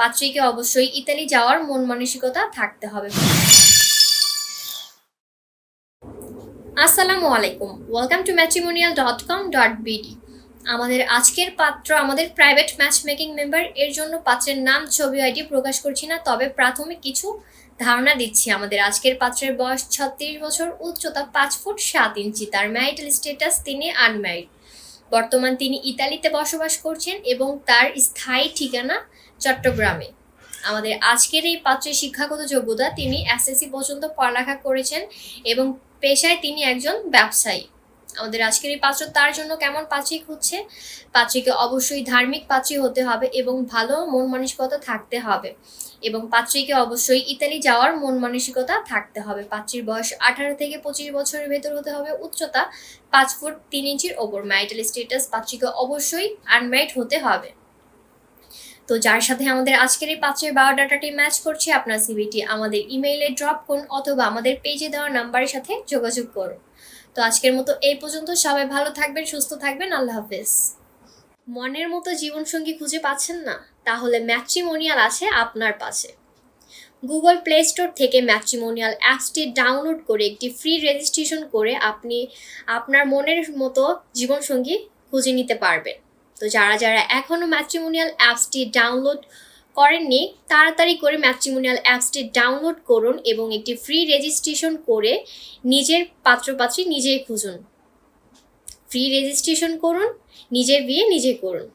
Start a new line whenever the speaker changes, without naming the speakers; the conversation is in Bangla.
পাত্রীকে অবশ্যই ইতালি যাওয়ার মন মানসিকতা থাকতে হবে। আসসালামু আলাইকুম। Welcome to matrimonial dot com dot BD আমাদের আজকের পাত্র, আমাদের প্রাইভেট ম্যাচ মেকিং মেম্বার এর জন্য পাত্রের নাম, ছবি আইডি প্রকাশ করছি না, তবে প্রাথমিক কিছু ধারণা দিচ্ছি। আমাদের আজকের পাত্রের বয়স ছত্রিশ বছর, উচ্চতা পাঁচ ফুট সাত ইঞ্চি। তার ম্যারিটাল স্ট্যাটাস তিনি আনম্যারিড বর্তমান তিনি ইতালিতে বসবাস করছেন এবং তার স্থায়ী ঠিকানা চট্টগ্রামে। আমাদের আজকের এই পাত্রের শিক্ষাগত যোগ্যতা তিনি এসএসসি পর্যন্ত পড়ালেখা করেছেন এবং পেশায় তিনি একজন ব্যবসায়ী। আমাদের আজকের এই পাত্র, তার জন্য কেমন পাত্রী খুঁজছে? পাত্রীকে অবশ্যই ধার্মিক পাত্রী হতে হবে এবং ভালো মন মানসিকতা থাকতে হবে। এবং পাত্রীকে অবশ্যই ইতালি যাওয়ার মন মানসিকতা থাকতে হবে। পাত্রীর বয়স আঠারো থেকে পঁচিশ বছরের ভেতর হতে হবে। উচ্চতা পাঁচ ফুট তিন ইঞ্চির ওপর। ম্যারিটাল স্টেটাস পাত্রীকে অবশ্যই আনম্যারিড হতে হবে। তো যার সাথে আমাদের আজকের এই পাত্রের বায়োডাটাটি ম্যাচ করছে, আপনার সিভিটি আমাদের ইমেইলে ড্রপ করুন অথবা আমাদের পেজে দেওয়া নাম্বারের সাথে যোগাযোগ করুন। তো আজকের মতো এই পর্যন্ত, সবাই ভালো থাকবেন, সুস্থ থাকবেন, আল্লাহ হাফেজ। মনের মতো জীবনসঙ্গী খুঁজে পাচ্ছেন না, তাহলে ম্যাট্রিমোনিয়াল আছে আপনার পাশে। গুগল প্লে স্টোর থেকে ম্যাট্রিমোনিয়াল অ্যাপসটি ডাউনলোড করে একটি ফ্রি রেজিস্ট্রেশন করে আপনি আপনার মনের মতো জীবনসঙ্গী খুঁজে নিতে পারবেন। তো যারা যারা এখনও ম্যাট্রিমোনিয়াল অ্যাপসটি ডাউনলোড করেননি, তাড়াতাড়ি করে ম্যাট্রিমোনিয়াল অ্যাপসটি ডাউনলোড করুন এবং একটি ফ্রি রেজিস্ট্রেশন করে নিজের পাত্রপাত্রী নিজেই খুঁজুন। ফ্রি রেজিস্ট্রেশন করুন, নিজের বিয়ে নিজে করুন।